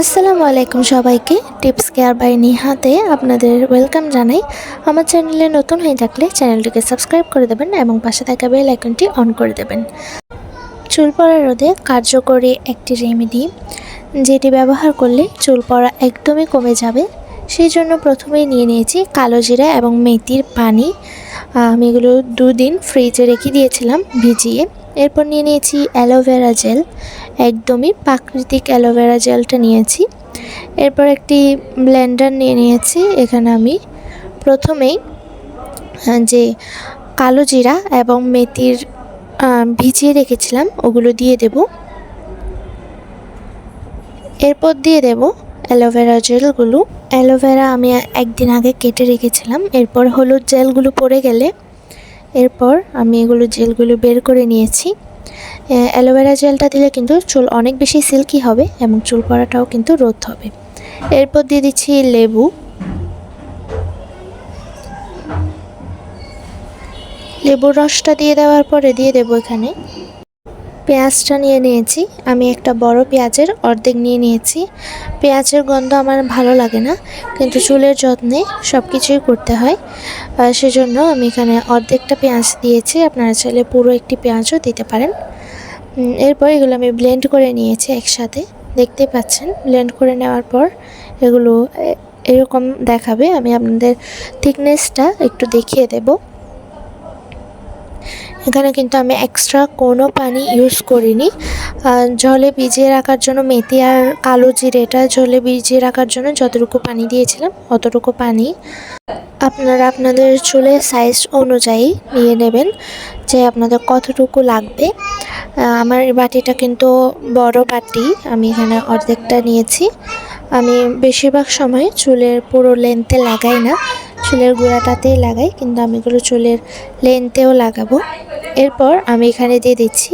আসসালামু আলাইকুম সবাইকে। টিপস কেয়ার বাই নিহাতে আপনাদের ওয়েলকাম জানাই। আমার চ্যানেলে নতুন হয়ে থাকলে চ্যানেলটিকে সাবস্ক্রাইব করে দেবেন এবং পাশে থাকা বেল আইকনটি অন করে দেবেন। চুল পড়া রোধে কার্যকরী একটি রেমেডি, যেটি ব্যবহার করলে চুল পড়া একদমই কমে যাবে। সেই জন্য প্রথমেই নিয়ে নিয়েছি কালো জিরা এবং মেথির পানি। আমি এগুলো দুদিন ফ্রিজে রেখে দিয়েছিলাম ভিজিয়ে। এরপর নিয়ে নিয়েছি অ্যালোভেরা জেল। একদমই প্রাকৃতিক অ্যালোভেরা জেলটা নিয়েছি। এরপর একটি ব্লেন্ডার নিয়ে নিয়েছি, এখানে আমি প্রথমেই যে কালো জিরা এবং মেথির ভিজিয়ে রেখেছিলাম, ওগুলো দিয়ে দেব। এরপর দিয়ে দেব অ্যালোভেরা জেলগুলো। অ্যালোভেরা আমি একদিন আগে কেটে রেখেছিলাম, এরপর হলুদ জেলগুলো পড়ে গেলে, এরপর আমি এগুলো জেলগুলো বের করে নিয়েছি। অ্যালোভেরা জেলটা দিলে কিন্তু চুল অনেক বেশি সিল্কি হবে এবং চুল পড়াটাও কিন্তু রোধ হবে। এরপর দিয়ে দিচ্ছি লেবু। লেবুর রসটা দিয়ে দেওয়ার পরে দিয়ে দেবো এখানে পেঁয়াজটা নিয়ে নিয়েছি। আমি একটা বড় পেঁয়াজের অর্ধেক নিয়ে নিয়েছি। পেঁয়াজের গন্ধ আমার ভালো লাগে না, কিন্তু চুলের যত্নে সব কিছুই করতে হয়। সেজন্য আমি এখানে অর্ধেকটা পেঁয়াজ দিয়েছি। আপনারা চাইলে পুরো একটি পেঁয়াজও দিতে পারেন। এরপর এগুলো আমি ব্লেন্ড করে নিয়েছি একসাথে। দেখতে পাচ্ছেন ব্লেন্ড করে নেওয়ার পর এগুলো এরকম দেখাবে। আমি আপনাদের থিকনেসটা একটু দেখিয়ে দেবো। এখানে কিন্তু আমি এক্সট্রা কোনো পানি ইউজ করিনি। জলে ভিজিয়ে রাখার জন্য মেথি আর কালো জিরেটা জলে ভিজিয়ে রাখার জন্য যতটুকু পানি দিয়েছিলাম অতটুকু পানি আপনারা আপনাদের চুলের সাইজ অনুযায়ী নিয়ে নেবেন যে আপনাদের কতটুকু লাগবে। আমার বাটিটা কিন্তু বড় বাটি, আমি এখানে অর্ধেকটা নিয়েছি। আমি বেশিরভাগ সময় চুলের পুরো লেন্থে লাগাই না। চুলের গোড়াটাতেই লাগাই, কিন্তু আমি এগুলো চুলের লেন্থেও লাগাবো। এরপর আমি এখানে দিয়ে দিচ্ছি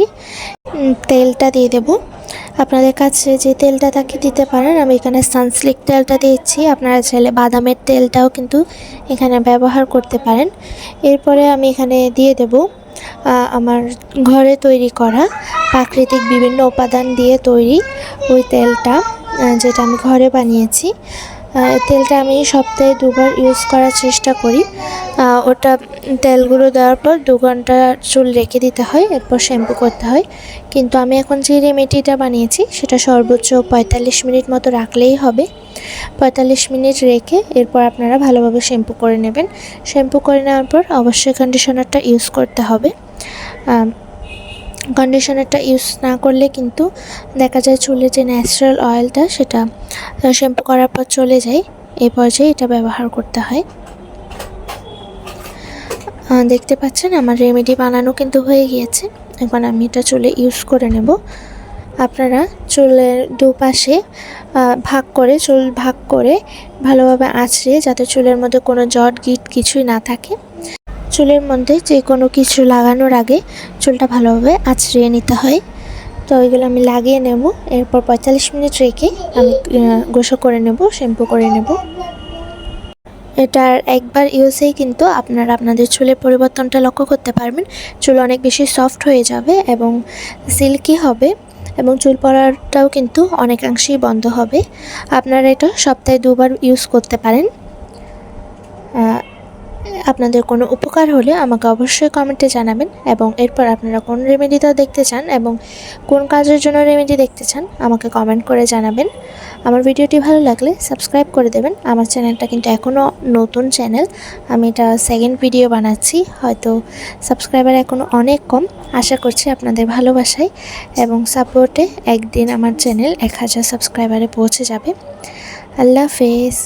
তেলটা দিয়ে দেব। আপনাদের কাছে যে তেলটা তাকে দিতে পারেন, আমি এখানে সানসিল্ক তেলটা দিয়েছি আপনারা চাইলে বাদামের তেলটাও কিন্তু এখানে ব্যবহার করতে পারেন। এরপরে আমি এখানে দিয়ে দেব আমার ঘরে তৈরি করা প্রাকৃতিক বিভিন্ন উপাদান দিয়ে তৈরি ওই তেলটা যেটা আমি ঘরে বানিয়েছি। তেলটা আমি সপ্তাহে দুবার ইউজ করার চেষ্টা করি। ওটা তেলগুলো দেওয়ার পর দু ঘণ্টা চুল রেখে দিতে হয়, এরপর শ্যাম্পু করতে হয়। কিন্তু আমি এখন যে রেমেডিটা বানিয়েছি, সেটা সর্বোচ্চ পঁয়তাল্লিশ মিনিট মতো রাখলেই হবে। পঁয়তাল্লিশ মিনিট রেখে এরপর আপনারা ভালোভাবে শ্যাম্পু করে নেবেন। শ্যাম্পু করে নেওয়ার পর অবশ্যই কন্ডিশনারটা ইউজ করতে হবে। কন্ডিশনারটা ইউজ না করলে কিন্তু দেখা যায় চুলের যে ন্যাচারাল অয়েলটা সেটা শ্যাম্পু করার পর চলে যায়। এই পর্যায়ে এটা ব্যবহার করতে হয়। দেখতে পাচ্ছেন আমার রেমেডি বানানো কিন্তু হয়ে গিয়েছে। এখন আমি এটা চুলে ইউজ করে নেব। আপনারা চুলের দুপাশে ভাগ করে, চুল ভাগ করে ভালোভাবে আঁচড়ে যাতে চুলের মধ্যে কোনো জট, গিট কিছুই না থাকে। চুলের মধ্যে যে কোনো কিছু লাগানোর আগে চুলটা ভালোভাবে আঁচড়িয়ে নিতে হয়। তো ওইগুলো আমি লাগিয়ে নেব। এরপর পঁয়তাল্লিশ মিনিট রেখে আমি গোসল করে নেব, শ্যাম্পু করে নেব। এটার একবার ইউজেই কিন্তু আপনারা আপনাদের চুলের পরিবর্তনটা লক্ষ্য করতে পারবেন। চুল অনেক বেশি সফট হয়ে যাবে এবং সিল্কি হবে এবং চুল পড়াটাও কিন্তু অনেকাংশেই বন্ধ হবে। আপনারা এটা সপ্তাহে দুবার ইউজ করতে পারেন। আপনাদের কোনো উপকার হলে আমাকে অবশ্যই কমেন্টে জানাবেন এবং এরপর আপনারা কোন রেমেডিটা দেখতে চান এবং কোন কাজের জন্য রেমেডি দেখতে চান আমাকে কমেন্ট করে জানাবেন। আমার ভিডিওটি ভালো লাগলে সাবস্ক্রাইব করে দেবেন। আমার চ্যানেলটা কিন্তু এখনও নতুন চ্যানেল। আমি এটা সেকেন্ড ভিডিও বানাচ্ছি। হয়তো সাবস্ক্রাইবার এখনও অনেক কম। আশা করছি আপনাদের ভালোবাসায় এবং সাপোর্টে একদিন আমার চ্যানেল এক হাজার সাবস্ক্রাইবারে পৌঁছে যাবে। আল্লাহ হাফেজ।